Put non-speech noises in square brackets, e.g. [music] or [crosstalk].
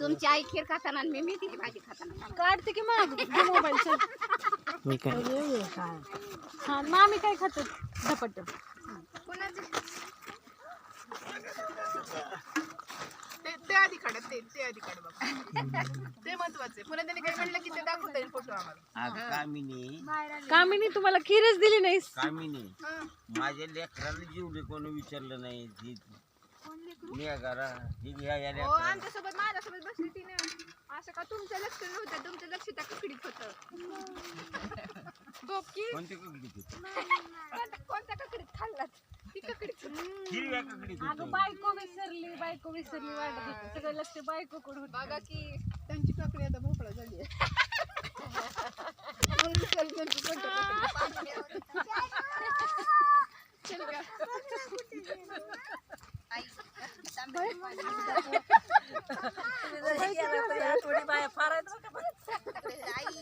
तुमची आई खीर खाताना आणि मी मेथीची भाजी खाताना काढते की मग? मोबाईल चल. मी काय? हा. मामी काय खातात झपट कोणाचं? ते ते आधी काढा ते ते आधी काढ बाबा. ते महत्त्वाचे पुन्हा त्यांनी काय म्हणलं की ते दाखवता येईल फोटो आम्हाला. कामिनी. कामिनी तुम्हाला खीरच दिली नाहीस. कामिनी हं. माझ्या लेकराला जेवढे कोणी विचारलं नाही? ती मी ही घ्या या हो लेकराला आमच्यासोबत माझ्यासोबत बसली ती ना. असं का तुमचं लक्ष नव्हतं तुमचं लक्ष त्या ककडीत होतं. झोपकी कोणती ककडी होती? कोणत्या- कोणत्या ककडीत खाल्लात ती ककडीत हिरव्या ककडीत अगं बायको विसरली बायको विसरली वाटत होती. सगळं लक्ष बायको कडून बघा की त्यांची काकडी आता भोपळा झाली [laughs] [laughs] थोडी बाया फार